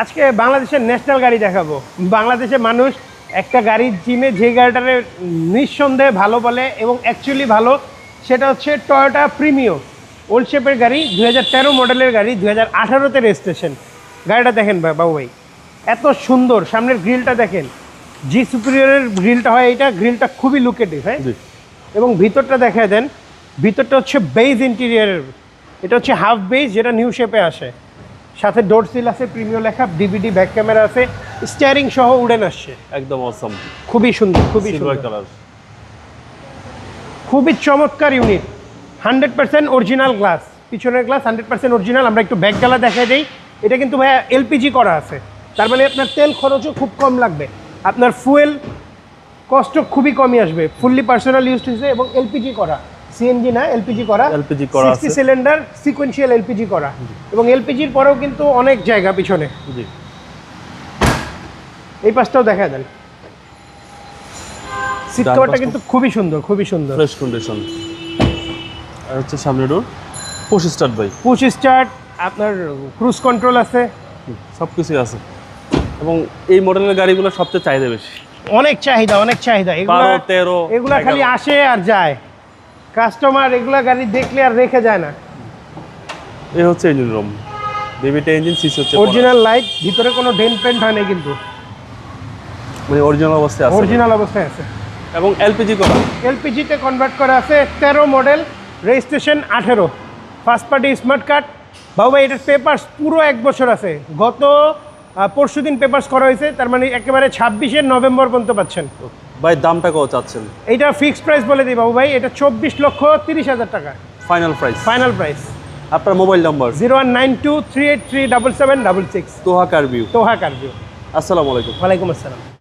আজকে বাংলাদেশের ন্যাশনাল গাড়ি দেখাবো। বাংলাদেশের মানুষ একটা গাড়ি চিনে যে গাড়িটারে নিঃসন্দেহে ভালো বলে এবং অ্যাকচুয়ালি ভালো সেটা হচ্ছে টয়োটা প্রিমিও ওল্ড শেপের গাড়ি দু হাজার তেরো মডেলের গাড়ি দু হাজার আঠারোতে রেজিস্ট্রেশন গাড়িটা দেখেন বাবু ভাই এত সুন্দর। সামনের গ্রিলটা দেখেন। জি সুপিরিয়রের গ্রিলটা হয় এটা গ্রিলটা খুবই লুকেটিভ হ্যাঁ? এবং ভিতরটা দেখায় দেন ভিতরটা হচ্ছে বেজ ইন্টেরিয়ারের এটা হচ্ছে হাফ বেজ যেটা নিউ শেপে আসে। সাথে ডোর সিল আছে প্রিমিয় লেখা ডিভিডি ব্যাক ক্যামেরা আছে স্টিয়ারিং সহ উড়েন আসছে একদম অসম খুবই সুন্দর খুবই সুন্দর। কালার খুবই চমৎকার unit hundred percent original glass পিছনের গ্লাস হান্ড্রেড পার্সেন্ট অরিজিনাল আমরা একটু ব্যাক গালা দেখাই দিই। এটা কিন্তু ভাইয়া এলপিজি করা আছে। তার মানে আপনার তেল খরচও খুব কম লাগবে। আপনার ফুয়েল কষ্ট খুবই কমই আসবে। ফুললি পার্সোনাল ইউজ হয়েছে এবং এলপিজি করা। সিএনজি না এলপিজি করা LPG করা আছে। সিলিন্ডার সিকোয়েন্সিয়াল এলপিজি করা। এবং এলপিজির পরেও কিন্তু অনেক জায়গা পিছনে। জি। এই পাশটাও দেখা দেন সিট কভারটা কিন্তু খুবই সুন্দর খুবই সুন্দর। ফ্রেশ কন্ডিশন আর হচ্ছে সামনে door push start by push start আপনার ক্রুজ কন্ট্রোল আছে। সব কিছুই আছে। এবং এই মডেলের গাড়িগুলো সবচেয়ে চাহিদা বেশি। অনেক চাহিদা অনেক চাহিদা। এগুলো তেরো এগুলা খালি আসে আর যায়। কাস্টমার এগুলা গাড়ি দেখলে আর রেখে যায় না। এই হচ্ছে ইঞ্জিন রুম বেবিটা ইঞ্জিন সিসি হচ্ছে অরিজিনাল লাইট ভিতরে কোনো ডেন পেন্ট হয় না কিন্তু। মানে অরিজিনাল অবস্থায় আছে। অরিজিনাল অবস্থায় আছে। এবং এলপিজি করা। এলপিজিতে কনভার্ট করা আছে তেরো মডেল রেজিস্ট্রেশন আঠেরো। ফার্স্ট পার্টি স্মার্ট কার্ড বাবু ভাই এটার পেপার্স পুরো এক বছর আছে। গত পরশু দিন পেপার্স করা হয়েছে তার মানে একেবারে ছাব্বিশের নভেম্বর পর্যন্ত পাচ্ছেন। ভাই দামটা কত চাচ্ছেন? এটা ফিক্সড প্রাইস বলে দিই বাবু ভাই এটা চব্বিশ লক্ষ তিরিশ হাজার টাকা। ফাইনাল প্রাইস ফাইনাল প্রাইস আপনার mobile number zero one nine two three eight three double seven double six. Toha car view Toha car view আসসালামু আলাইকুম। ওয়ালাইকুম আসসালাম।